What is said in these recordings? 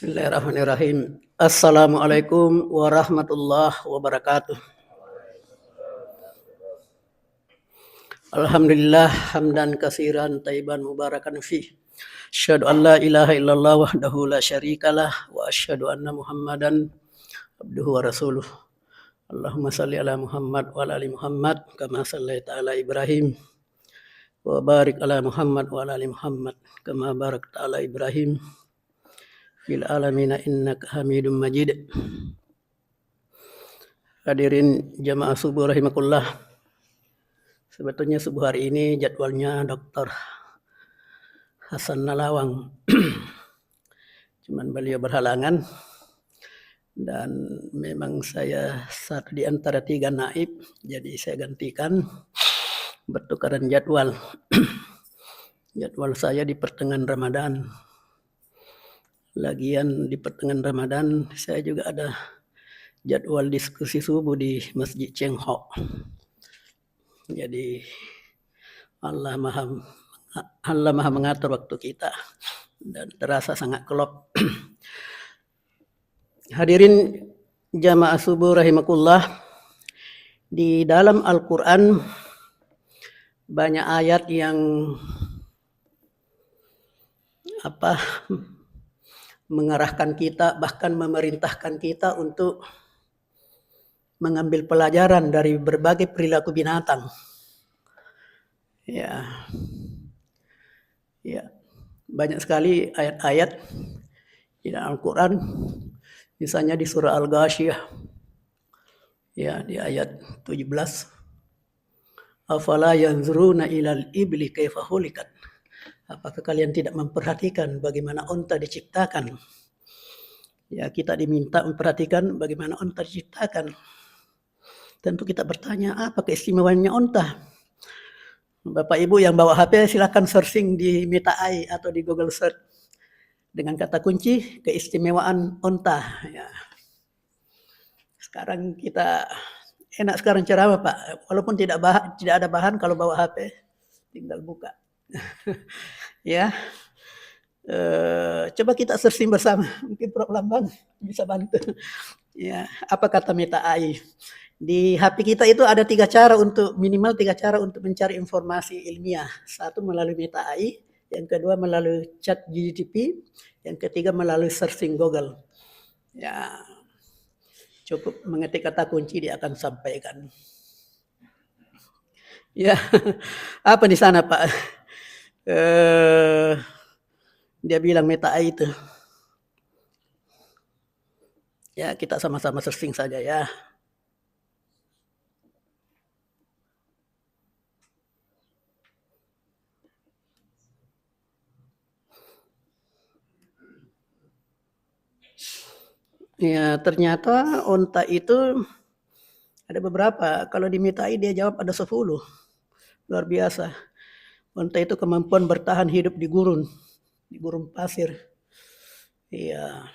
Bismillahirrahmanirrahim. Assalamualaikum warahmatullahi wabarakatuh. Alhamdulillah hamdan kasiran taiban mubarakan fi. Asyhadu an la ilaha illallah wahdahu la syarikalah wa asyhadu anna Muhammadan abduhu wa rasuluh. Allahumma salli ala Muhammad wa ala ali Muhammad kama sallaita ala Ibrahim wa barik ala Muhammad wa ala ali Muhammad kama barakta ala Ibrahim fil alamina innaka Hamidum Majid. Hadirin jamaah subuh rahimakumullah. Sebetulnya subuh hari ini jadwalnya Dr. Hasan Nalawang. Cuman beliau berhalangan dan memang saya satu di antara tiga naib, jadi saya gantikan bertukaran jadwal. jadwal saya di pertengahan Ramadan. Lagian di pertengahan Ramadan saya juga ada jadwal diskusi subuh di Masjid Cheng Ho. Jadi Allah Maha Allah Maha mengatur waktu kita dan terasa sangat kelop. Hadirin jamaah subuh rahimakumullah. Di dalam Al-Qur'an banyak ayat yang apa mengarahkan kita bahkan memerintahkan kita untuk mengambil pelajaran dari berbagai perilaku binatang. Ya. Ya. Banyak sekali ayat-ayat di dalam Al-Qur'an Misalnya di surah Al-Ghasyiyah. Ya, di ayat 17. Afala yanzuruna ilal ibli kaifa hulikat. Apakah kalian tidak memperhatikan bagaimana unta diciptakan? Ya, kita diminta memperhatikan bagaimana unta diciptakan. Tentu kita bertanya, apa keistimewaannya unta? Bapak Ibu yang bawa HP silahkan searching di Meta AI atau di Google Search dengan kata kunci keistimewaan onta. Ya. Sekarang kita enak sekarang ceramah Pak, walaupun tidak bahan, tidak ada bahan kalau bawa HP tinggal buka. ya. E, coba kita searching bersama, mungkin Prof Lambang bisa bantu. ya, apa kata Meta AI? Di HP kita itu ada tiga cara untuk minimal tiga cara untuk mencari informasi ilmiah. Satu melalui Meta AI, yang kedua melalui chat GTP, yang ketiga melalui searching Google. Ya, cukup mengetik kata kunci dia akan sampaikan. Ya, apa di sana Pak? Eh, dia bilang meta itu. Ya, kita sama-sama searching saja ya. Ya, ternyata onta itu ada beberapa. Kalau dimintai dia jawab ada 10. Luar biasa. Onta itu kemampuan bertahan hidup di gurun, di gurun pasir. Iya,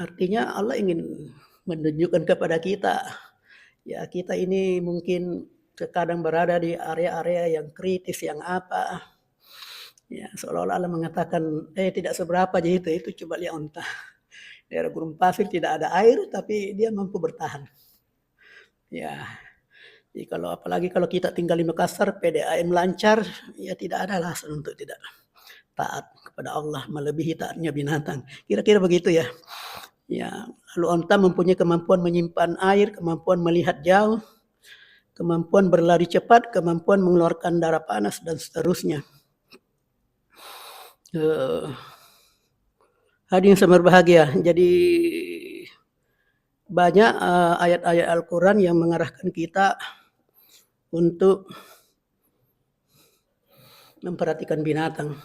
artinya Allah ingin menunjukkan kepada kita, ya kita ini mungkin terkadang berada di area-area yang kritis, yang apa. Ya, seolah-olah Allah mengatakan, eh tidak seberapa aja itu, itu coba lihat onta daerah gurun pasir tidak ada air tapi dia mampu bertahan. Ya. Jadi kalau apalagi kalau kita tinggal di Makassar, PDAM lancar, ya tidak ada alasan untuk tidak taat kepada Allah melebihi taatnya binatang. Kira-kira begitu ya. Ya, lalu onta mempunyai kemampuan menyimpan air, kemampuan melihat jauh, kemampuan berlari cepat, kemampuan mengeluarkan darah panas dan seterusnya. Uh, Hadirin yang berbahagia, jadi banyak uh, ayat-ayat Al-Quran yang mengarahkan kita untuk memperhatikan binatang.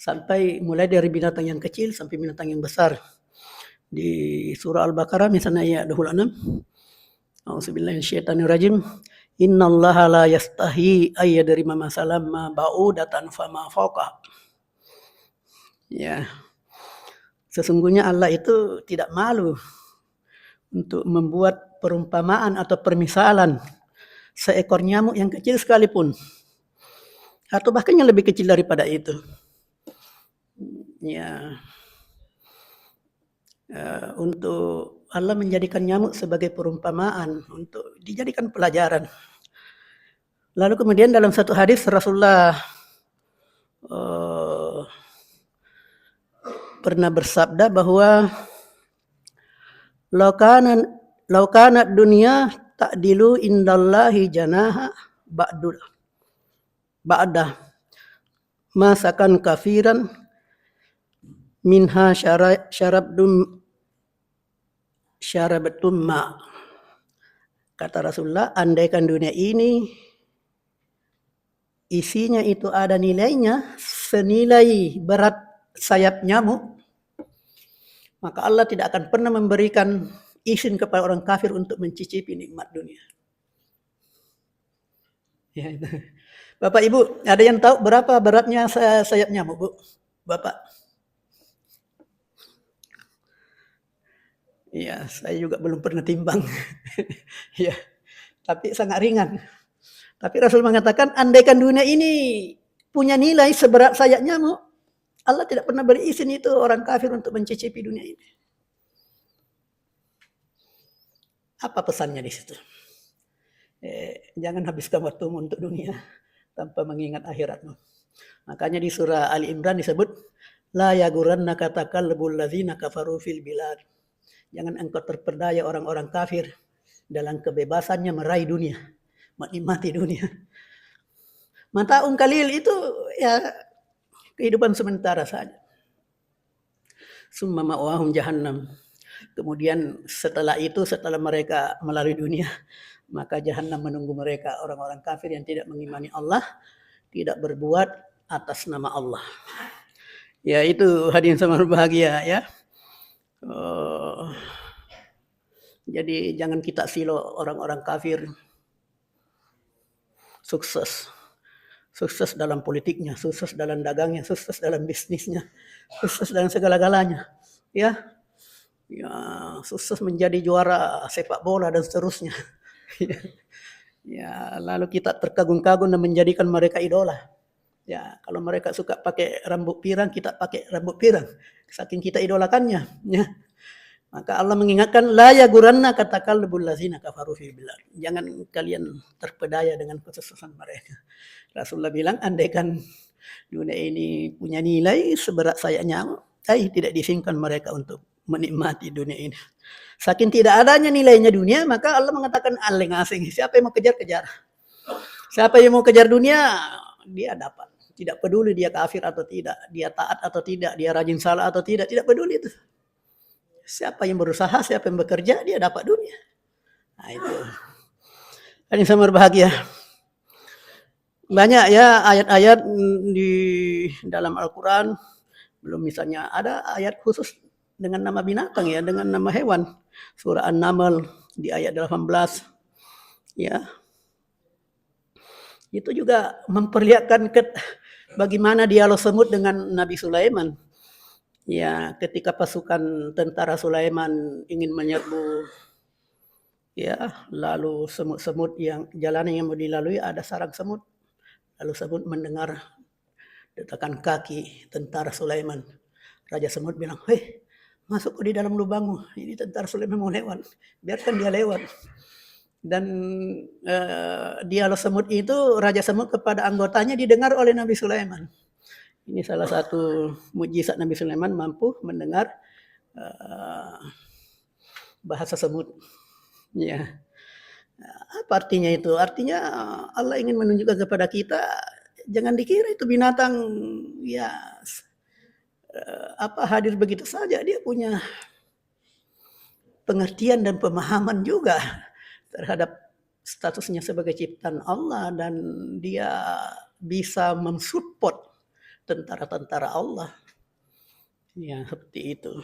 Sampai mulai dari binatang yang kecil sampai binatang yang besar. Di surah Al-Baqarah misalnya ayat 26. Auzubillahiminasyaitonirrajim. Inna Allah la yastahi ayyadrima masalam ma ba'udatan fama fawqa. Ya. Sesungguhnya Allah itu tidak malu untuk membuat perumpamaan atau permisalan seekor nyamuk yang kecil sekalipun. Atau bahkan yang lebih kecil daripada itu. Ya. uh, untuk Allah menjadikan nyamuk sebagai perumpamaan untuk dijadikan pelajaran. Lalu kemudian dalam satu hadis Rasulullah uh, pernah bersabda bahwa laukanan laukanat dunia ta'dilu indallahi janaha ba'du ba'da masakan kafiran minha syarab dum syarabatum ma. Kata Rasulullah andaikan dunia ini isinya itu ada nilainya senilai berat sayap nyamuk maka Allah tidak akan pernah memberikan izin kepada orang kafir untuk mencicipi nikmat dunia. Ya, itu. Bapak Ibu, ada yang tahu berapa beratnya sayap nyamuk, Bu? Bapak? Iya, saya juga belum pernah timbang. ya, tapi sangat ringan. Tapi Rasul mengatakan, andaikan dunia ini punya nilai seberat sayap nyamuk, Allah tidak pernah beri izin itu orang kafir untuk mencicipi dunia ini. Apa pesannya di situ? Eh, jangan habiskan waktumu untuk dunia tanpa mengingat akhiratmu. Makanya di surah Ali Imran disebut la yagurannaka takallubul ladzina kafaru fil bilad. Jangan engkau terperdaya orang-orang kafir dalam kebebasannya meraih dunia, menikmati dunia. Mata kalil itu ya kehidupan sementara saja. Summa ma'wahum jahannam. Kemudian setelah itu, setelah mereka melalui dunia, maka jahanam menunggu mereka orang-orang kafir yang tidak mengimani Allah, tidak berbuat atas nama Allah. Ya itu hadirin sama berbahagia ya. Oh, jadi jangan kita silo orang-orang kafir sukses. Sukses dalam politiknya, sukses dalam dagangnya, sukses dalam bisnisnya, sukses dalam segala-galanya. Ya, ya sukses menjadi juara sepak bola dan seterusnya. ya, lalu kita terkagum-kagum dan menjadikan mereka idola. Ya, kalau mereka suka pakai rambut pirang, kita pakai rambut pirang. Saking kita idolakannya, ya. Maka Allah mengingatkan la yaguranna katakal lazina kafaru fi bilad. Jangan kalian terpedaya dengan kesuksesan mereka. Rasulullah bilang andaikan dunia ini punya nilai seberat sayapnya, eh tidak disingkan mereka untuk menikmati dunia ini. Saking tidak adanya nilainya dunia, maka Allah mengatakan aling asing. Siapa yang mau kejar-kejar? Siapa yang mau kejar dunia, dia dapat. Tidak peduli dia kafir atau tidak, dia taat atau tidak, dia rajin salah atau tidak, tidak peduli itu. Siapa yang berusaha, siapa yang bekerja, dia dapat dunia. Nah itu. Ini sama berbahagia. Banyak ya ayat-ayat di dalam Al-Quran. Belum misalnya ada ayat khusus dengan nama binatang ya, dengan nama hewan. Surah An-Naml di ayat 18. Ya. Itu juga memperlihatkan ke, bagaimana dialog semut dengan Nabi Sulaiman. Ya, ketika pasukan tentara Sulaiman ingin menyerbu ya, lalu semut-semut yang jalan yang mau dilalui ada sarang semut. Lalu semut mendengar detakan kaki tentara Sulaiman. Raja semut bilang, "Hei, masuk di dalam lubangmu. Ini tentara Sulaiman mau lewat. Biarkan dia lewat. Dan uh, dialog semut itu Raja Semut kepada anggotanya didengar oleh Nabi Sulaiman. Ini salah satu mujizat Nabi Sulaiman mampu mendengar uh, bahasa semut. Ya. Apa artinya itu? Artinya Allah ingin menunjukkan kepada kita jangan dikira itu binatang ya Eh, apa hadir begitu saja dia punya pengertian dan pemahaman juga terhadap statusnya sebagai ciptaan Allah dan dia bisa mensupport tentara-tentara Allah. Ya, seperti itu.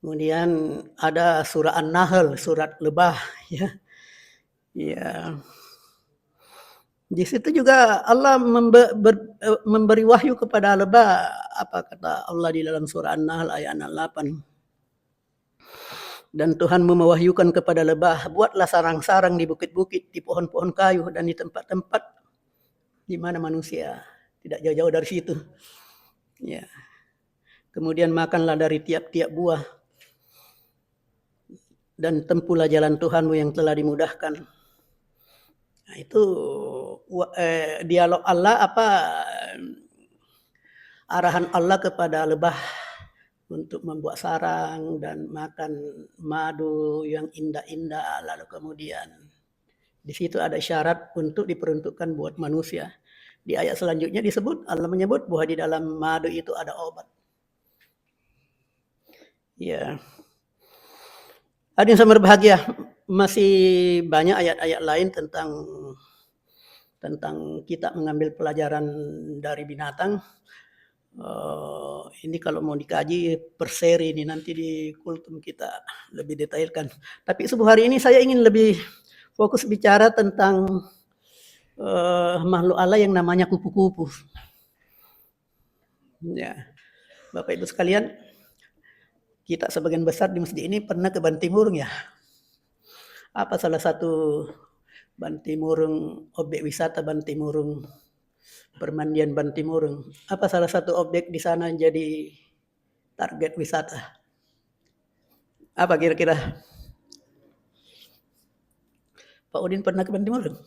Kemudian ada surah An-Nahl, surat lebah ya. Ya, di situ juga Allah e, memberi wahyu kepada lebah. Apa kata Allah di dalam surah An-Nahl ayat 8. Dan Tuhan mewahyukan kepada lebah, buatlah sarang-sarang di bukit-bukit, di pohon-pohon kayu, dan di tempat-tempat di mana manusia tidak jauh-jauh dari situ. Ya. Kemudian makanlah dari tiap-tiap buah. Dan tempuhlah jalan Tuhanmu yang telah dimudahkan. Nah, itu eh, dialog Allah apa arahan Allah kepada lebah untuk membuat sarang dan makan madu yang indah-indah lalu kemudian di situ ada syarat untuk diperuntukkan buat manusia. Di ayat selanjutnya disebut Allah menyebut bahwa di dalam madu itu ada obat. Ya. Hadirin yang berbahagia, masih banyak ayat-ayat lain tentang tentang kita mengambil pelajaran dari binatang. Uh, ini kalau mau dikaji per seri ini nanti di kultum kita lebih detailkan. Tapi subuh hari ini saya ingin lebih fokus bicara tentang uh, makhluk Allah yang namanya kupu-kupu. Ya, Bapak Ibu sekalian, kita sebagian besar di masjid ini pernah ke Bantimurung ya. Apa salah satu Bantimurung objek wisata Bantimurung permandian Bantimurung. Apa salah satu objek di sana yang jadi target wisata? Apa kira-kira? Pak Udin pernah ke Bantimurung?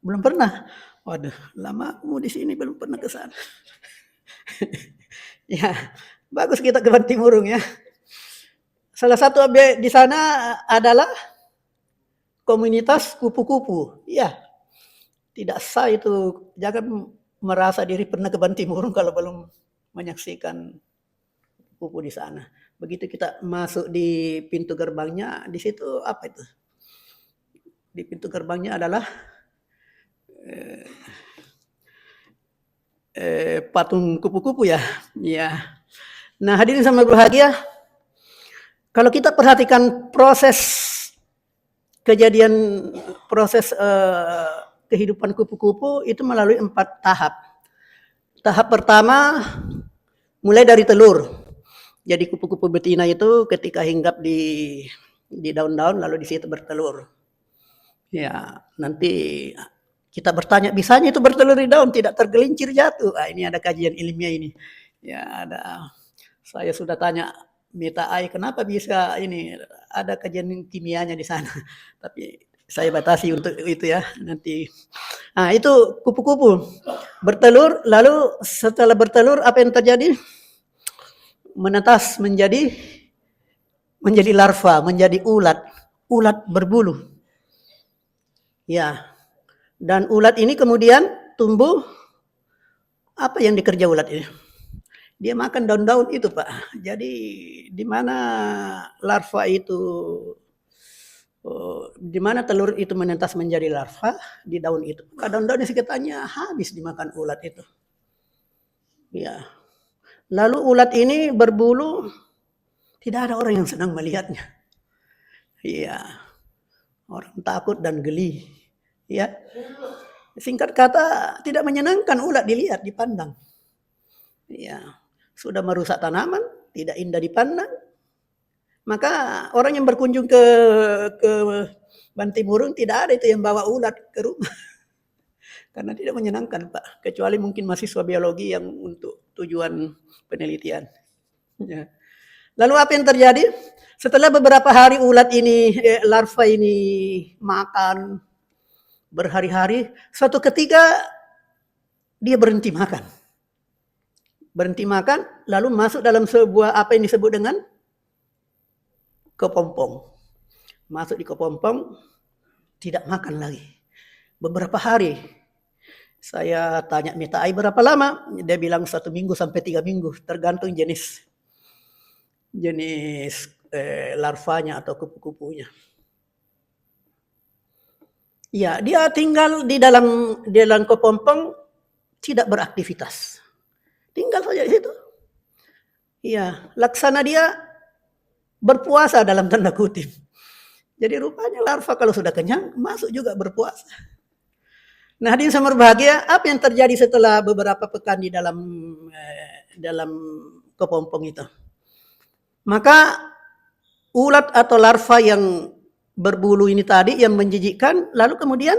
Belum pernah. Waduh, lama aku di sini belum pernah ke sana. ya, bagus kita ke Bantimurung ya. Salah satu objek di sana adalah komunitas kupu-kupu. Ya, tidak sah itu. Jangan merasa diri pernah ke Bantimurung kalau belum menyaksikan kupu di sana. Begitu kita masuk di pintu gerbangnya, di situ apa itu? Di pintu gerbangnya adalah eh, eh, patung kupu-kupu ya. Ya. Nah hadirin sama berbahagia, kalau kita perhatikan proses kejadian proses eh, kehidupan kupu-kupu itu melalui empat tahap. Tahap pertama mulai dari telur. Jadi kupu-kupu betina itu ketika hinggap di di daun-daun lalu di situ bertelur. Ya, nanti kita bertanya bisanya itu bertelur di daun tidak tergelincir jatuh. Ah, ini ada kajian ilmiah ini. Ya, ada saya sudah tanya Mita Ai kenapa bisa ini ada kajian kimianya di sana. Tapi saya batasi untuk itu ya nanti. Nah itu kupu-kupu bertelur, lalu setelah bertelur apa yang terjadi? Menetas menjadi menjadi larva, menjadi ulat, ulat berbulu. Ya, dan ulat ini kemudian tumbuh. Apa yang dikerja ulat ini? Dia makan daun-daun itu pak. Jadi di mana larva itu Oh, di mana telur itu menetas menjadi larva di daun itu. Daun-daun di sekitarnya habis dimakan ulat itu. Ya. Lalu ulat ini berbulu, tidak ada orang yang senang melihatnya. Iya. Orang takut dan geli. Ya. Singkat kata, tidak menyenangkan ulat dilihat, dipandang. Ya. Sudah merusak tanaman, tidak indah dipandang, maka orang yang berkunjung ke ke Bantimurung tidak ada itu yang bawa ulat ke rumah. Karena tidak menyenangkan Pak. Kecuali mungkin mahasiswa biologi yang untuk tujuan penelitian. Ya. Lalu apa yang terjadi? Setelah beberapa hari ulat ini, eh, larva ini makan berhari-hari, suatu ketika dia berhenti makan. Berhenti makan, lalu masuk dalam sebuah apa yang disebut dengan kepompong. Masuk di kepompong, tidak makan lagi. Beberapa hari, saya tanya minta air berapa lama? Dia bilang satu minggu sampai tiga minggu, tergantung jenis jenis eh, larvanya atau kupu-kupunya. Ya, dia tinggal di dalam di dalam kepompong tidak beraktivitas. Tinggal saja di situ. Iya, laksana dia berpuasa dalam tanda kutip. Jadi rupanya larva kalau sudah kenyang masuk juga berpuasa. Nah, hadirin sama berbahagia, apa yang terjadi setelah beberapa pekan di dalam eh, dalam kepompong itu? Maka ulat atau larva yang berbulu ini tadi yang menjijikkan, lalu kemudian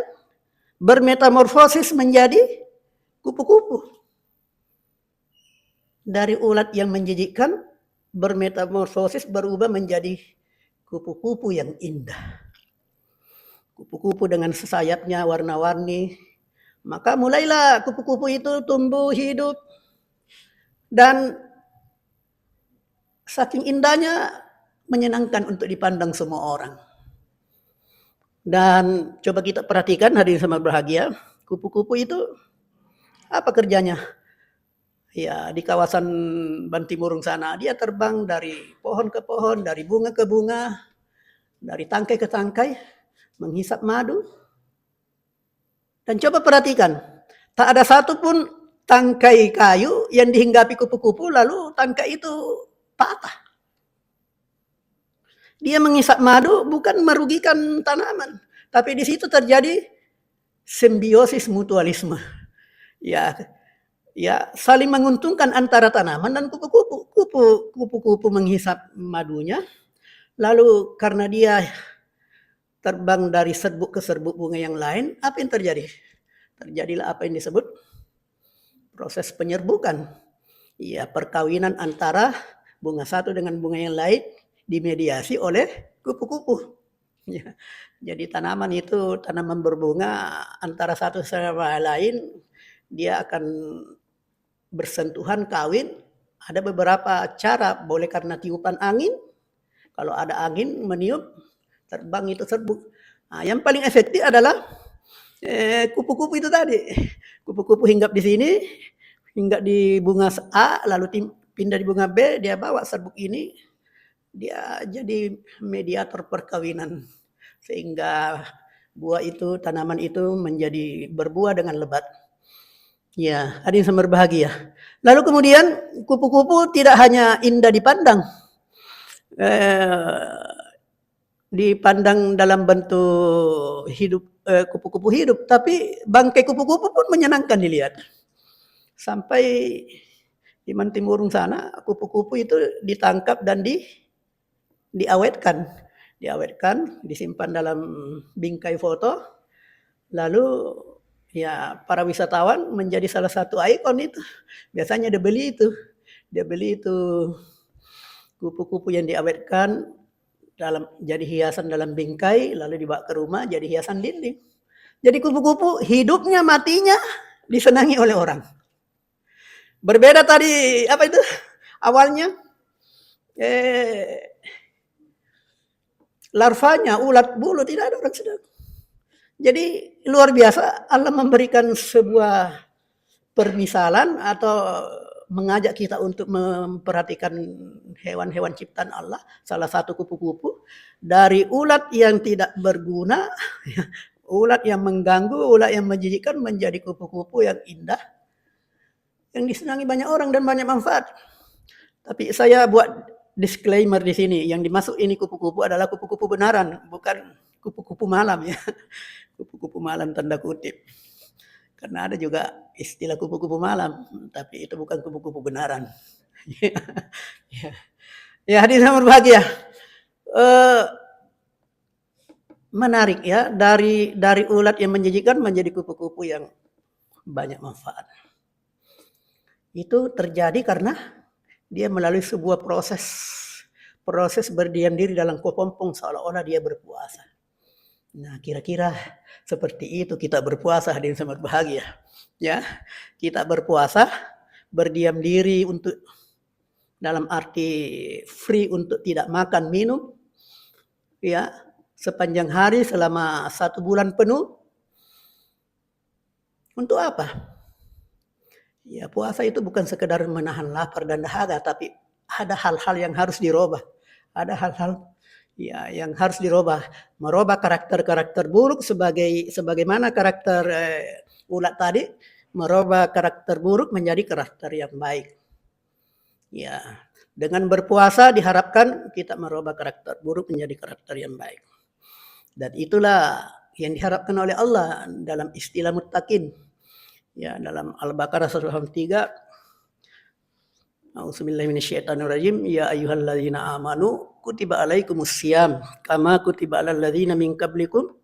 bermetamorfosis menjadi kupu-kupu. Dari ulat yang menjijikkan bermetamorfosis berubah menjadi kupu-kupu yang indah. Kupu-kupu dengan sayapnya warna-warni. Maka mulailah kupu-kupu itu tumbuh hidup. Dan saking indahnya menyenangkan untuk dipandang semua orang. Dan coba kita perhatikan hadirin sama berbahagia, kupu-kupu itu apa kerjanya? Ya, di kawasan Bantimurung sana dia terbang dari pohon ke pohon, dari bunga ke bunga, dari tangkai ke tangkai, menghisap madu. Dan coba perhatikan, tak ada satupun tangkai kayu yang dihinggapi kupu-kupu lalu tangkai itu patah. Dia menghisap madu bukan merugikan tanaman, tapi di situ terjadi simbiosis mutualisme. Ya, ya saling menguntungkan antara tanaman dan kupu-kupu. Kupu-kupu menghisap madunya, lalu karena dia terbang dari serbuk ke serbuk bunga yang lain, apa yang terjadi? Terjadilah apa yang disebut proses penyerbukan. Ya, perkawinan antara bunga satu dengan bunga yang lain dimediasi oleh kupu-kupu. Ya, jadi tanaman itu tanaman berbunga antara satu sama lain dia akan bersentuhan kawin ada beberapa cara. Boleh karena tiupan angin. Kalau ada angin meniup terbang itu serbuk. Nah, yang paling efektif adalah eh, kupu-kupu itu tadi. Kupu-kupu hinggap di sini hinggap di bunga A lalu tim, pindah di bunga B dia bawa serbuk ini dia jadi mediator perkawinan. Sehingga buah itu tanaman itu menjadi berbuah dengan lebat Ya, hadirin yang berbahagia. Lalu kemudian kupu-kupu tidak hanya indah dipandang, eh, dipandang dalam bentuk hidup eh, kupu-kupu hidup, tapi bangkai kupu-kupu pun menyenangkan dilihat. Sampai di Mantimurung sana, kupu-kupu itu ditangkap dan di diawetkan, diawetkan, disimpan dalam bingkai foto, lalu ya para wisatawan menjadi salah satu ikon itu. Biasanya dia beli itu. Dia beli itu kupu-kupu yang diawetkan dalam jadi hiasan dalam bingkai lalu dibawa ke rumah jadi hiasan dinding. Jadi kupu-kupu hidupnya matinya disenangi oleh orang. Berbeda tadi apa itu awalnya eh, larvanya ulat bulu tidak ada orang sedang. Jadi luar biasa Allah memberikan sebuah permisalan atau mengajak kita untuk memperhatikan hewan-hewan ciptaan Allah, salah satu kupu-kupu dari ulat yang tidak berguna, ulat yang mengganggu, ulat yang menjijikkan menjadi kupu-kupu yang indah yang disenangi banyak orang dan banyak manfaat. Tapi saya buat disclaimer di sini, yang dimasuk ini kupu-kupu adalah kupu-kupu benaran, bukan kupu-kupu malam ya kupu-kupu malam tanda kutip. Karena ada juga istilah kupu-kupu malam, tapi itu bukan kupu-kupu benaran. ya, ya hadis yang berbahagia. Uh, menarik ya dari dari ulat yang menjijikan menjadi kupu-kupu yang banyak manfaat. Itu terjadi karena dia melalui sebuah proses proses berdiam diri dalam kepompong seolah-olah dia berpuasa. Nah, kira-kira seperti itu kita berpuasa hadirin sangat bahagia. Ya, kita berpuasa berdiam diri untuk dalam arti free untuk tidak makan minum ya sepanjang hari selama satu bulan penuh untuk apa? Ya puasa itu bukan sekedar menahan lapar dan dahaga tapi ada hal-hal yang harus dirubah. Ada hal-hal ya yang harus dirubah. Merubah karakter-karakter buruk sebagai sebagaimana karakter eh, ulat tadi merubah karakter buruk menjadi karakter yang baik. Ya dengan berpuasa diharapkan kita merubah karakter buruk menjadi karakter yang baik. Dan itulah yang diharapkan oleh Allah dalam istilah muttaqin. Ya dalam Al-Baqarah 103 A'udzubillahiminasyaitonirrajim. Ya ayyuhalladzina amanu kutiba alaikumus syiyam kama kutiba alal ladzina min qablikum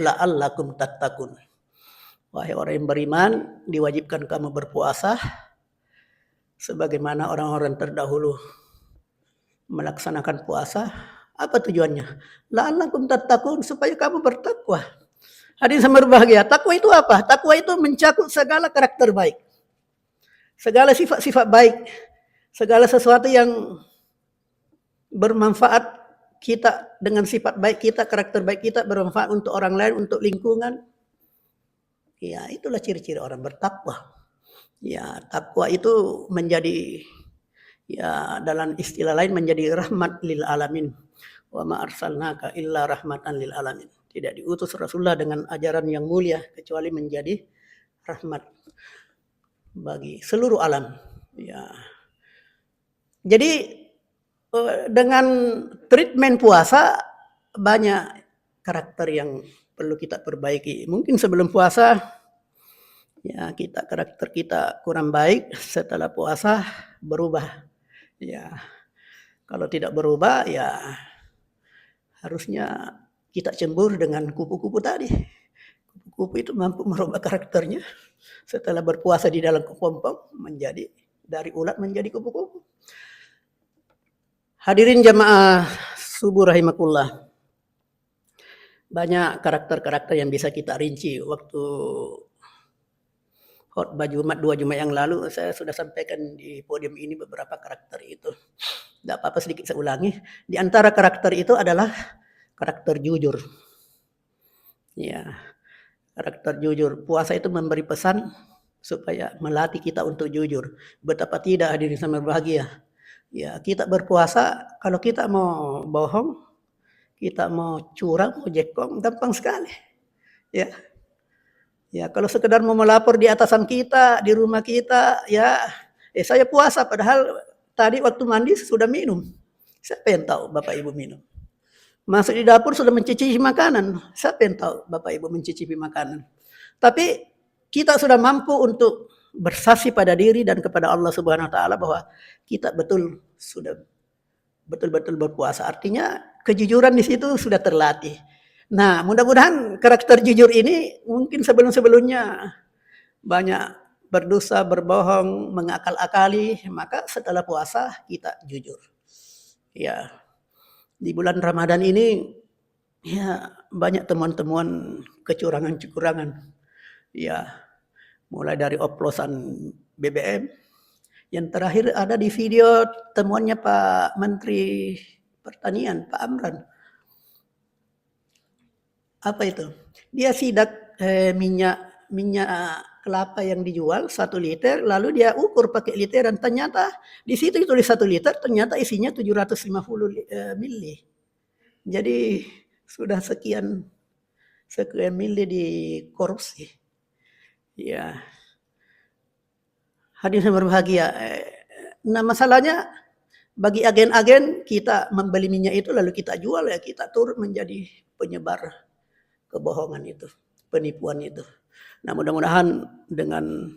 la'allakum tattaqun. Wahai orang yang beriman, diwajibkan kamu berpuasa sebagaimana orang-orang terdahulu melaksanakan puasa. Apa tujuannya? La'allakum tattaqun supaya kamu bertakwa. Hadirin yang berbahagia, takwa itu apa? Takwa itu mencakup segala karakter baik. Segala sifat-sifat baik. Segala sesuatu yang bermanfaat kita dengan sifat baik kita, karakter baik kita bermanfaat untuk orang lain, untuk lingkungan. Ya, itulah ciri-ciri orang bertakwa. Ya, takwa itu menjadi ya dalam istilah lain menjadi rahmat lil alamin. Wa ma arsalnaka illa rahmatan lil alamin. Tidak diutus Rasulullah dengan ajaran yang mulia kecuali menjadi rahmat bagi seluruh alam. Ya. Jadi eh, dengan treatment puasa banyak karakter yang perlu kita perbaiki. Mungkin sebelum puasa ya kita karakter kita kurang baik, setelah puasa berubah. Ya. Kalau tidak berubah ya harusnya kita cembur dengan kupu-kupu tadi. Kupu-kupu itu mampu merubah karakternya setelah berpuasa di dalam kepompong menjadi dari ulat menjadi kupu-kupu. Hadirin jamaah subuh rahimakullah. Banyak karakter-karakter yang bisa kita rinci. Waktu khotbah Jumat dua Jumat yang lalu saya sudah sampaikan di podium ini beberapa karakter itu. Tidak apa-apa sedikit saya ulangi. Di antara karakter itu adalah karakter jujur. Ya, karakter jujur. Puasa itu memberi pesan supaya melatih kita untuk jujur. Betapa tidak hadirin sama bahagia. Ya, kita berpuasa kalau kita mau bohong, kita mau curang, mau jekong, gampang sekali. Ya. Ya, kalau sekedar mau melapor di atasan kita, di rumah kita, ya, eh saya puasa padahal tadi waktu mandi sudah minum. Siapa yang tahu Bapak Ibu minum? Masuk di dapur sudah mencicipi makanan. Siapa yang tahu Bapak Ibu mencicipi makanan? Tapi kita sudah mampu untuk bersaksi pada diri dan kepada Allah Subhanahu wa taala bahwa kita betul sudah betul-betul berpuasa. Artinya kejujuran di situ sudah terlatih. Nah, mudah-mudahan karakter jujur ini mungkin sebelum-sebelumnya banyak berdosa, berbohong, mengakal-akali, maka setelah puasa kita jujur. Ya, di bulan Ramadan ini ya banyak temuan-temuan kecurangan-kecurangan. Ya, mulai dari oplosan BBM. Yang terakhir ada di video temuannya Pak Menteri Pertanian, Pak Amran. Apa itu? Dia sidak eh, minyak minyak kelapa yang dijual satu liter, lalu dia ukur pakai liter dan ternyata di situ tulis satu liter, ternyata isinya 750 eh, mili. Jadi sudah sekian sekian mili di korupsi. Ya. Hadirin yang berbahagia. Eh, nah masalahnya bagi agen-agen kita membeli minyak itu lalu kita jual ya kita turut menjadi penyebar kebohongan itu, penipuan itu. Nah mudah-mudahan dengan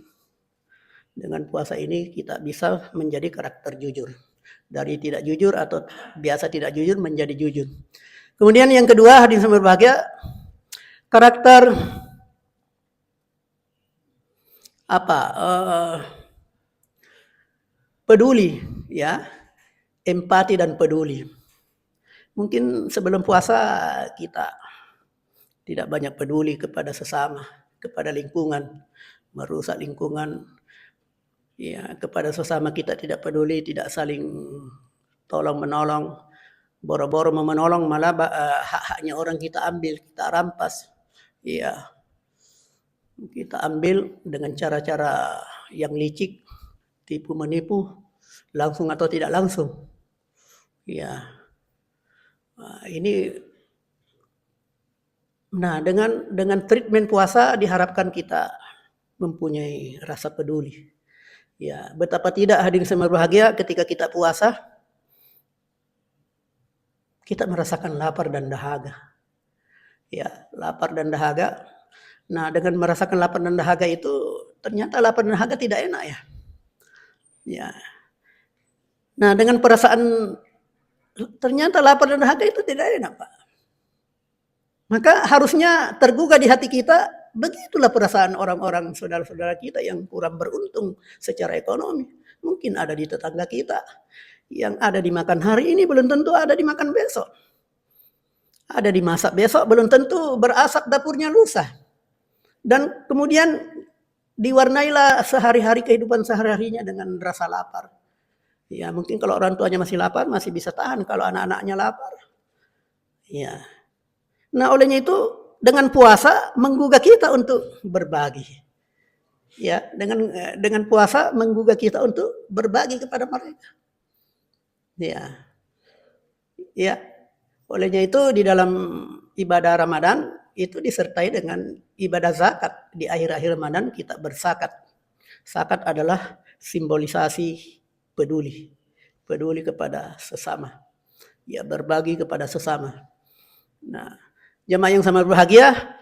dengan puasa ini kita bisa menjadi karakter jujur. Dari tidak jujur atau biasa tidak jujur menjadi jujur. Kemudian yang kedua hadirin yang berbahagia, karakter apa? Uh, peduli, ya, empati dan peduli. Mungkin sebelum puasa kita tidak banyak peduli kepada sesama kepada lingkungan, merusak lingkungan. Ya, kepada sesama kita tidak peduli, tidak saling tolong menolong, boro-boro menolong malah uh, hak-haknya orang kita ambil, kita rampas. Ya, kita ambil dengan cara-cara yang licik, tipu menipu, langsung atau tidak langsung. Ya, ini Nah, dengan dengan treatment puasa diharapkan kita mempunyai rasa peduli. Ya, betapa tidak hadir sama bahagia ketika kita puasa kita merasakan lapar dan dahaga. Ya, lapar dan dahaga. Nah, dengan merasakan lapar dan dahaga itu ternyata lapar dan dahaga tidak enak ya. Ya. Nah, dengan perasaan ternyata lapar dan dahaga itu tidak enak, Pak. Maka harusnya tergugah di hati kita, begitulah perasaan orang-orang saudara-saudara kita yang kurang beruntung secara ekonomi. Mungkin ada di tetangga kita. Yang ada dimakan hari ini belum tentu ada dimakan besok. Ada dimasak besok belum tentu berasap dapurnya lusa. Dan kemudian diwarnailah sehari-hari kehidupan sehari-harinya dengan rasa lapar. Ya mungkin kalau orang tuanya masih lapar masih bisa tahan kalau anak-anaknya lapar. Ya. Nah olehnya itu dengan puasa menggugah kita untuk berbagi. Ya, dengan eh, dengan puasa menggugah kita untuk berbagi kepada mereka. Ya. Ya. Olehnya itu di dalam ibadah Ramadan itu disertai dengan ibadah zakat. Di akhir-akhir Ramadan kita berzakat. Zakat adalah simbolisasi peduli. Peduli kepada sesama. Ya, berbagi kepada sesama. Nah, jemaah yang sama berbahagia,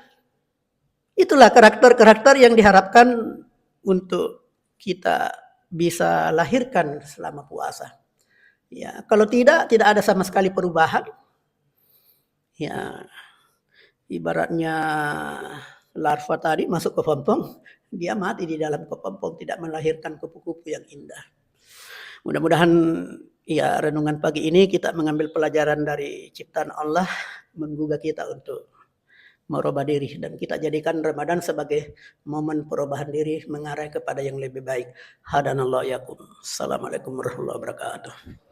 itulah karakter-karakter yang diharapkan untuk kita bisa lahirkan selama puasa. Ya, kalau tidak, tidak ada sama sekali perubahan. Ya, ibaratnya larva tadi masuk ke pompong, dia mati di dalam kepompong, tidak melahirkan kupu-kupu yang indah. Mudah-mudahan ya renungan pagi ini kita mengambil pelajaran dari ciptaan Allah menggugah kita untuk merubah diri dan kita jadikan Ramadan sebagai momen perubahan diri mengarah kepada yang lebih baik. Hadanallahu yakum. Assalamualaikum warahmatullahi wabarakatuh.